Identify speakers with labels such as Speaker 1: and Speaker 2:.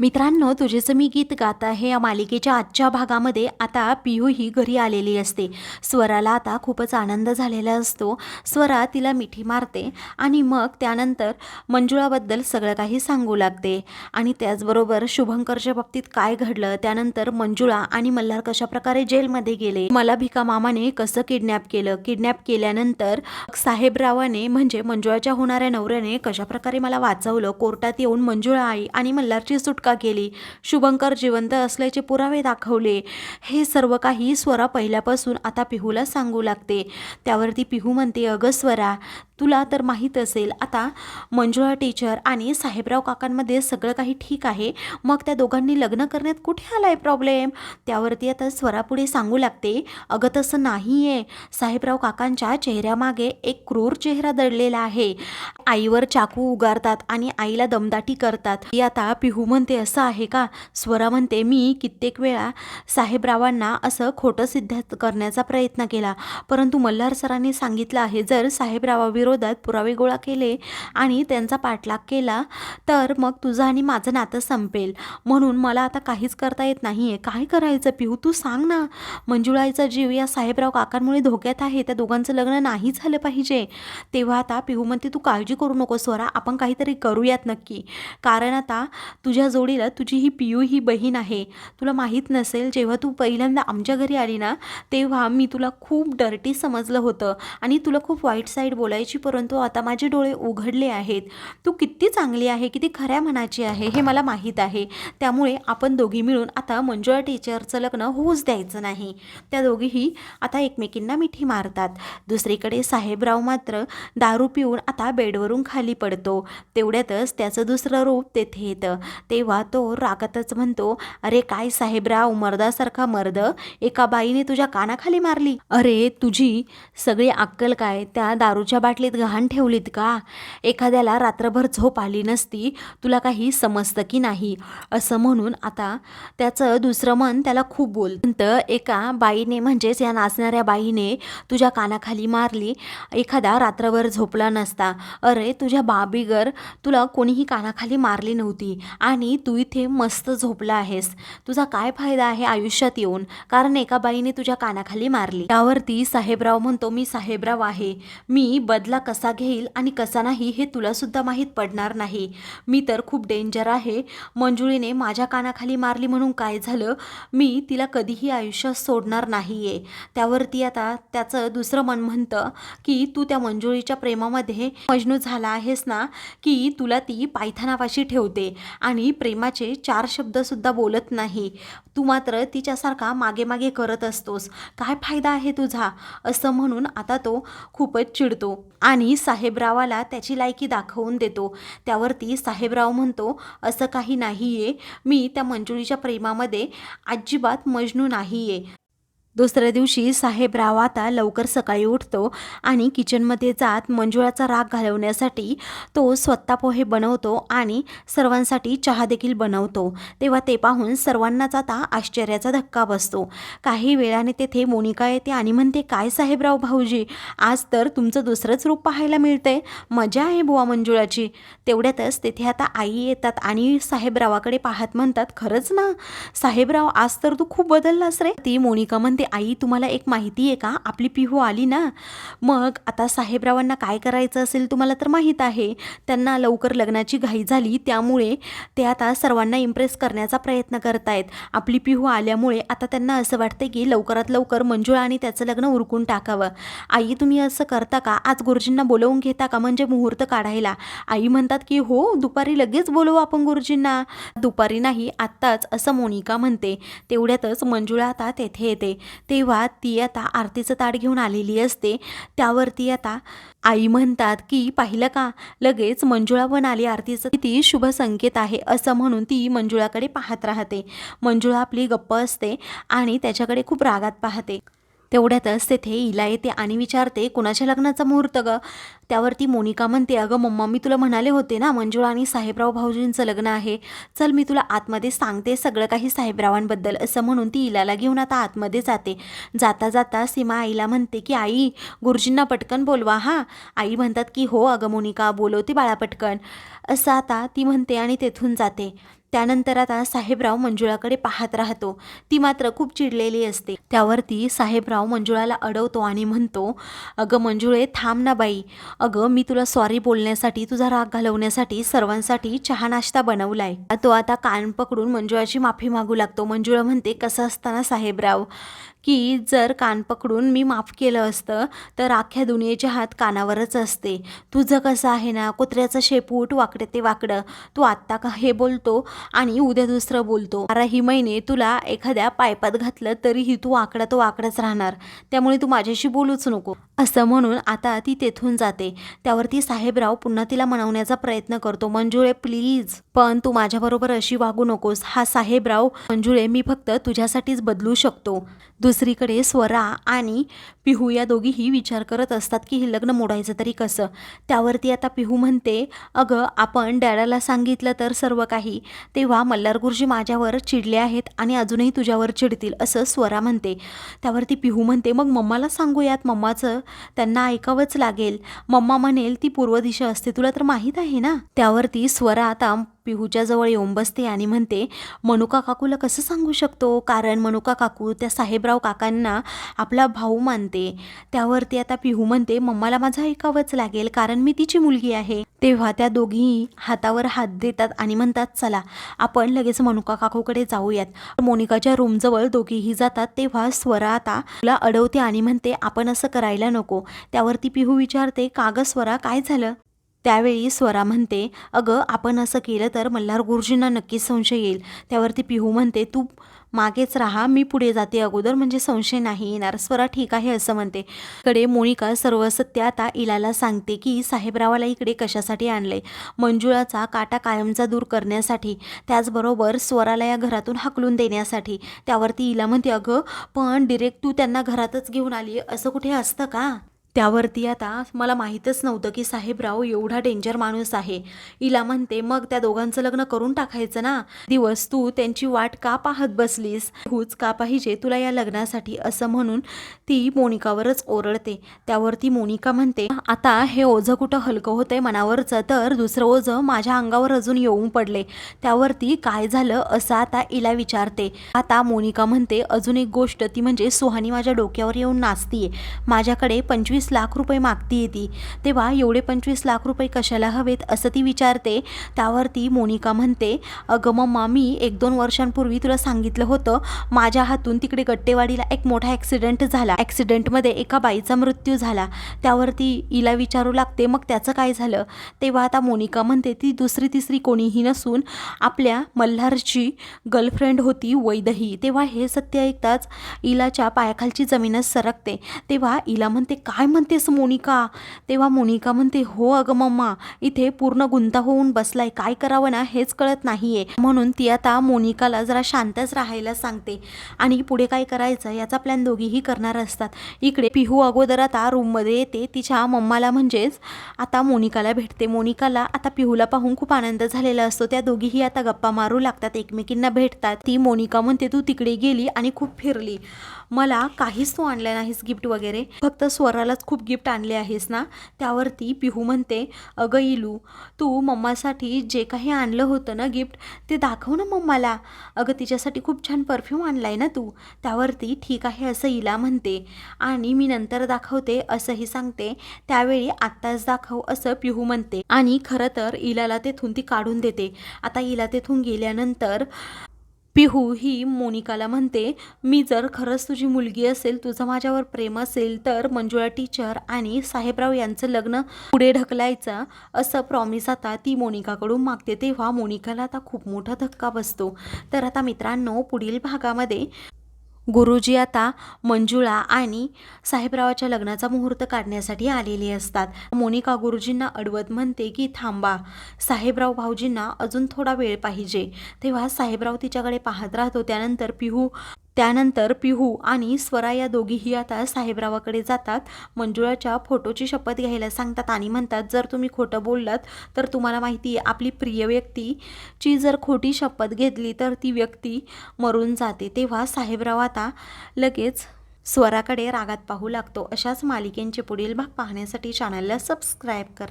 Speaker 1: मित्रांनो तुझेचं मी गीत गात आहे. या मालिकेच्या आजच्या भागामध्ये आता पिहू ही घरी आलेली असते. स्वराला आता खूपच आनंद झालेला असतो. स्वरा तिला मिठी मारते आणि मग त्यानंतर मंजुळाबद्दल सगळं काही सांगू लागते. आणि त्याचबरोबर शुभंकरच्या बाबतीत काय घडलं त्यानंतर मंजुळा आणि मल्हार कशाप्रकारे जेलमध्ये गेले? मला भिका मामाने कसं किडनॅप केलं? किडनॅप केल्यानंतर साहेबरावाने म्हणजे मंजुळाच्या होणाऱ्या नवऱ्याने कशाप्रकारे मला वाचवलं? कोर्टात येऊन मंजुळा आई आणि मल्हारची सुटका केली. शुभंकर जिवंत असल्याचे पुरावे दाखवले. हे सर्व काही स्वरा पहिल्यापासून आता पिहूला सांगू लागते. त्यावरती पिहू म्हणते अगं स्वरा तुला तर माहीत असेल आता मंजुळा टीचर आणि साहेबराव काकांमध्ये सगळं काही ठीक आहे. मग त्या दोघांनी लग्न करण्यात कुठे आलाय प्रॉब्लेम त्यावरती आता स्वरापुढे सांगू लागते. अगं तसं नाही आहे साहेबराव काकांच्या चेहऱ्यामागे एक क्रूर चेहरा दडलेला आहे. आईवर चाकू उगारतात आणि आईला दमदाटी करतात. ही आता पिहू म्हणते असं आहे का? स्वरा म्हणते मी कित्येक वेळा साहेबरावांना असं खोटं सिद्ध करण्याचा प्रयत्न केला. परंतु मल्हार सरांनी सांगितलं आहे जर विरोधात पुरावे गोळा केले आणि त्यांचा पाठलाग केला तर मग तुझं आणि माझं नातं संपेल. म्हणून मला आता काहीच करता येत नाही आहे काय करायचं पिहू? तू सांग ना. मंजुळाईचा जीव या साहेबराव काकांमुळे धोक्यात आहे. त्या दोघांचं लग्न नाही झालं पाहिजे. तेव्हा आता पिहू म्हणते तू काळजी करू नको स्वरा. आपण काहीतरी करूयात नक्की. कारण आता तुझ्या जोडीला तुझी ही पियू ही बहीण आहे. तुला माहीत नसेल जेव्हा तू पहिल्यांदा आमच्या घरी आली ना तेव्हा मी तुला खूप डर्टी समजलं होतं आणि तुला खूप वाईट साईड बोलायची परंतु आता माझे डोळे उघडले आहेत. तू किती चांगली आहे किती खऱ्या मनाची आहे हे मला माहीत आहे. त्यामुळे आपण दोघी मिळून आता मंजुळा टीचरचं लग्न होऊच द्यायचं नाही. त्या दोघीही आता एकमेकींना मिठी मारतात. दुसरीकडे साहेबराव मात्र दारू पिऊन आता बेडवरून खाली पडतो. तेवढ्यातच त्याचं दुसरं रूप तेथे येतं. तेव्हा तो रागातच म्हणतो अरे काय साहेबराव मर्दासारखा मर्द एका बाईने तुझ्या कानाखाली मारली? अरे तुझी सगळी अक्कल काय त्या दारूच्या बाटली बाटलीत गहाण ठेवलीत का? एखाद्याला रात्रभर झोप आली नसती तुला काही समजतं की नाही? असं म्हणून आता त्याचं दुसरं मन त्याला खूप बोलतं. एका बाईने म्हणजेच या नाचणाऱ्या बाईने तुझ्या कानाखाली मारली. एखादा रात्रभर झोपला नसता. अरे तुझ्या बाबीगर तुला कोणीही कानाखाली मारली नव्हती आणि तू इथे मस्त झोपला आहेस. तुझा काय फायदा आहे आयुष्यात येऊन? कारण एका बाईने तुझ्या कानाखाली मारली. त्यावरती साहेबराव म्हणतो मी साहेबराव आहे. मी बदला कसा घेईल आणि कसा नाही हे तुलासुद्धा माहीत पडणार नाही. मी तर खूप डेंजर आहे. मंजुळीने माझ्या कानाखाली मारली म्हणून काय झालं? मी तिला कधीही आयुष्यात सोडणार नाही आहे त्यावरती आता त्याचं दुसरं मन म्हणतं की तू त्या मंजुळीच्या प्रेमामध्ये मजनू झाला आहेस ना की तुला ती पायथानापाशी ठेवते आणि प्रेमाचे चार शब्दसुद्धा बोलत नाही. तू मात्र तिच्यासारखा मागे मागे करत असतोस. काय फायदा आहे तुझा? असं म्हणून आता तो खूपच चिडतो. आणि साहेबरावाला त्याची लायकी दाखवून देतो. त्यावरती साहेबराव म्हणतो असं काही नाही आहे मी त्या मंजुळीच्या प्रेमामध्ये अजिबात मजनू नाही आहे दुसऱ्या दिवशी साहेबराव आता लवकर सकाळी उठतो आणि किचनमध्ये जात मंजुळाचा राग घालवण्यासाठी तो स्वतः पोहे बनवतो आणि सर्वांसाठी चहा देखील बनवतो. तेव्हा ते पाहून सर्वांनाच आता आश्चर्याचा धक्का बसतो. काही वेळाने तेथे मोनिका येते आणि म्हणते काय साहेबराव भाऊजी आज तर तुमचं दुसरंच रूप पाहायला मिळतंय. मजा आहे बुवा मंजुळाची. तेवढ्यातच तेथे आता आई येतात आणि साहेबरावाकडे पाहत म्हणतात खरंच ना साहेबराव आज तर तू खूप बदललास रे. ती मोनिका म्हणते आई तुम्हाला एक माहिती आहे का? आपली पिहू आली ना मग आता साहेबरावांना काय करायचं असेल तुम्हाला तर माहीत आहे. त्यांना लवकर लग्नाची घाई झाली त्यामुळे ते आता सर्वांना इम्प्रेस करण्याचा प्रयत्न करतायत. आपली पिहू आल्यामुळे आता त्यांना असं वाटतं की लवकरात लवकर मंजुळा आणि त्याचं लग्न उरकून टाकावं. आई तुम्ही असं करता का? आज गुरुजींना बोलवून घेता का? म्हणजे मुहूर्त काढायला. आई म्हणतात की हो दुपारी लगेच बोलवू आपण गुरुजींना. दुपारी नाही आत्ताच असं मोनिका म्हणते. तेवढ्यातच मंजुळा आता तेथे येते. तेव्हा ती आता आरतीचं ताट घेऊन आलेली असते. त्यावरती आता आई म्हणतात की पाहिलं का? लगेच मंजुळा पण आली आरतीचं. ती शुभ संकेत आहे असं म्हणून ती मंजुळाकडे पाहत राहते. मंजुळा आपली गप्प असते आणि त्याच्याकडे खूप रागात पाहते. तेवढ्यातच तेथे इला येते आणि विचारते कुणाच्या लग्नाचा मुहूर्त ग? त्यावरती मोनिका म्हणते अगं मम्मा मी तुला म्हणाले होते ना मंजुळा आणि साहेबराव भाऊजींचं लग्न आहे. चल मी तुला आतमध्ये सांगते सगळं काही साहेबरावांबद्दल. असं म्हणून ती इलाला घेऊन आता आतमध्ये जाते. जाता जाता सीमा आईला म्हणते की आई गुरुजींना पटकन बोलवा हां. आई म्हणतात की हो अगं मोनिका बोलवते बाळा पटकन. असं आता ती म्हणते आणि तेथून जाते. त्यानंतर आता साहेबराव मंजुळाकडे पाहत राहतो. ती मात्र खूप चिडलेली असते. त्यावरती साहेबराव मंजुळाला अडवतो आणि म्हणतो अगं मंजुळे थांब ना बाई. अगं मी तुला सॉरी बोलण्यासाठी तुझा राग घालवण्यासाठी सर्वांसाठी चहा नाश्ता बनवलाय. तो आता कान पकडून मंजुळाची माफी मागू लागतो. मंजुळा म्हणते कसं असताना साहेबराव? की जर कान पकडून मी माफ केलं असतं तर अख्ख्या दुनियेचे हात कानावरच असते. तुझं कसं आहे ना कुत्र्याचं शेपूट वाकडं ते वाकडं. तू आत्ता का हे बोलतो आणि उद्या दुसरं बोलतो. बाराही महिने तुला एखाद्या पायपात घातलं तरीही तू आकडा तो आकडाच राहणार. त्यामुळे तू माझ्याशी बोलूच नको. असं म्हणून आता ती तेथून जाते. त्यावरती साहेबराव पुन्हा तिला मनवण्याचा प्रयत्न करतो. मंजुळे प्लीज पण तू माझ्याबरोबर अशी वागू नकोस. हा साहेबराव मंजुळे मी फक्त तुझ्यासाठीच बदलू शकतो. दुसरीकडे स्वरा आणि पिहू या दोघीही विचार करत असतात की हे लग्न मोडायचं तरी कसं? त्यावरती आता पिहू म्हणते अगं आपण डॅडाला सांगितलं तर सर्व काही. तेव्हा मल्हार गुरुजी माझ्यावर चिडले आहेत आणि अजूनही तुझ्यावर चिडतील असं स्वरा म्हणते. त्यावरती पिहू म्हणते मग मम्माला सांगूयात. मम्माचं त्यांना ऐकावंच लागेल. मम्मा म्हणेल ती पूर्व दिशा असते तुला तर माहीत आहे ना? त्यावरती स्वरा आता पिहूच्या जवळ येऊन बसते आणि म्हणते मनुका काकूला कसं सांगू शकतो? कारण मनुका काकू त्या साहेबराव काकांना आपला भाऊ मानते. त्यावरती आता पिहू म्हणते मम्माला माझं ऐकावंच लागेल कारण मी तिची मुलगी आहे. तेव्हा त्या दोघीही हातावर हात देतात आणि म्हणतात चला आपण लगेच मनुका काकूकडे जाऊयात. मोनिकाच्या रूमजवळ दोघीही जातात तेव्हा स्वरा आता तुला अडवते आणि म्हणते आपण असं करायला नको. त्यावरती पिहू विचारते का स्वरा काय झालं? त्यावेळी स्वरा म्हणते अगं आपण असं केलं तर मल्हार गुरुजींना नक्कीच संशय येईल. त्यावरती पिहू म्हणते तू मागेच राहा मी पुढे जाते अगोदर म्हणजे संशय नाही येणार. स्वरा ठीक आहे असं म्हणते. कडे मोनिका सर्व सत्य आता इलाला सांगते की साहेबरावाला इकडे कशासाठी आणले मंजुळाचा काटा कायमचा दूर करण्यासाठी त्याचबरोबर स्वराला या घरातून हाकलून देण्यासाठी. त्यावरती इला म्हणते अगं पण डिरेक्ट तू त्यांना घरातच घेऊन आली असं कुठे असतं का? त्यावरती आता मला माहीतच नव्हतं की साहेबराव एवढा डेंजर माणूस आहे. इला म्हणते मग त्या दोघांचं लग्न करून टाकायचं ना? दिवस तू त्यांची वाट का पाहत बसलीस? तूच का पाहिजे तुला या लग्नासाठी? असं म्हणून ती मोनिकावरच ओरडते. त्यावरती मोनिका म्हणते आता हे ओझं कुठं हलकं होतंय मनावरचं? तर दुसरं ओझं माझ्या अंगावर अजून येऊन पडले. त्यावरती काय झालं असं आता इला विचारते. आता मोनिका म्हणते अजून एक गोष्ट ती म्हणजे सुहानी माझ्या डोक्यावर येऊन नाचतीये. माझ्याकडे पंचवीस लाख रुपये मागती ती तेव्हा एवढे पंचवीस लाख रुपये कशाला हवेत? असं ती विचारते. त्यावरती मोनिका म्हणते अगं मम्मा मी एक दोन वर्षांपूर्वी तुला सांगितलं होतं माझ्या हातून तिकडे गट्टेवाडीला एक मोठा ॲक्सिडेंट झाला. ॲक्सिडेंटमध्ये एका बाईचा मृत्यू झाला. त्यावरती इला विचारू लागते मग त्याचं काय झालं? तेव्हा आता मोनिका म्हणते ती दुसरी तिसरी कोणीही नसून आपल्या मल्हारची गर्लफ्रेंड होती वैदही. तेव्हा हे सत्य ऐकताच इलाच्या पायाखालची जमीनच सरकते. तेव्हा इला म्हणते काय म्हणतेस मोनिका? तेव्हा मोनिका म्हणते हो अगं मम्मा इथे पूर्ण गुंता होऊन बसलाय. काय करावं ना हेच कळत नाहीये. म्हणून ती आता मोनिकाला जरा शांतच राहायला सांगते. आणि पुढे काय करायचं? याचा प्लॅन दोघीही करणार असतात. इकडे पिहू अगोदर आता रूममध्ये येते. तिच्या मम्माला म्हणजेच आता मोनिकाला भेटते. मोनिकाला आता पिहूला पाहून खूप आनंद झालेला असतो. त्या दोघीही आता गप्पा मारू लागतात. एकमेकींना भेटतात. ती मोनिका म्हणते तू तिकडे गेली आणि खूप फिरली. मला काहीच तू आणलं नाहीस गिफ्ट वगैरे. फक्त स्वरालाच खूप गिफ्ट आणले आहेस ना? त्यावरती पिहू म्हणते अगं इलू तू मम्मासाठी जे काही आणलं होतं ना गिफ्ट ते दाखव ना मम्माला. अगं तिच्यासाठी खूप छान परफ्यूम आणलाय ना तू. त्यावरती ठीक आहे असं इला म्हणते. आणि मी नंतर दाखवते असंही सांगते. त्यावेळी आत्ताच दाखव असं पिहू म्हणते. आणि खरं तर इलाला तेथून ती काढून देते. आता इला तेथून गेल्यानंतर पिहू ही मोनिकाला म्हणते मी जर खरंच तुझी मुलगी असेल तुझं माझ्यावर प्रेम असेल तर मंजुळा टीचर आणि साहेबराव यांचं लग्न पुढे ढकलायचं असं प्रॉमिस आता ती मोनिकाकडून मागते. तेव्हा मोनिकाला आता खूप मोठा धक्का बसतो. तर आता मित्रांनो पुढील भागामध्ये गुरुजी आता मंजुळा आणि साहेबरावाच्या लग्नाचा मुहूर्त काढण्यासाठी आलेले असतात. मोनिका गुरुजींना अडवत म्हणते की थांबा साहेबराव भाऊजींना अजून थोडा वेळ पाहिजे. तेव्हा साहेबराव तिच्याकडे पाहत राहतो. त्यानंतर पिहू त्यानंतर पिहू आणि स्वरा या दोघीही आता साहेबरावाकडे जातात. मंजुळाच्या फोटोची शपथ घ्यायला सांगतात आणि म्हणतात जर तुम्ही खोटं बोललात तर तुम्हाला माहिती आहे आपली प्रिय व्यक्तीची जर खोटी शपथ घेतली तर ती व्यक्ती मरून जाते. तेव्हा साहेबराव आता लगेच स्वराकडे रागात पाहू लागतो. अशाच मालिकेंचे पुढील भाग पाहण्यासाठी चॅनलला सबस्क्राईब करा.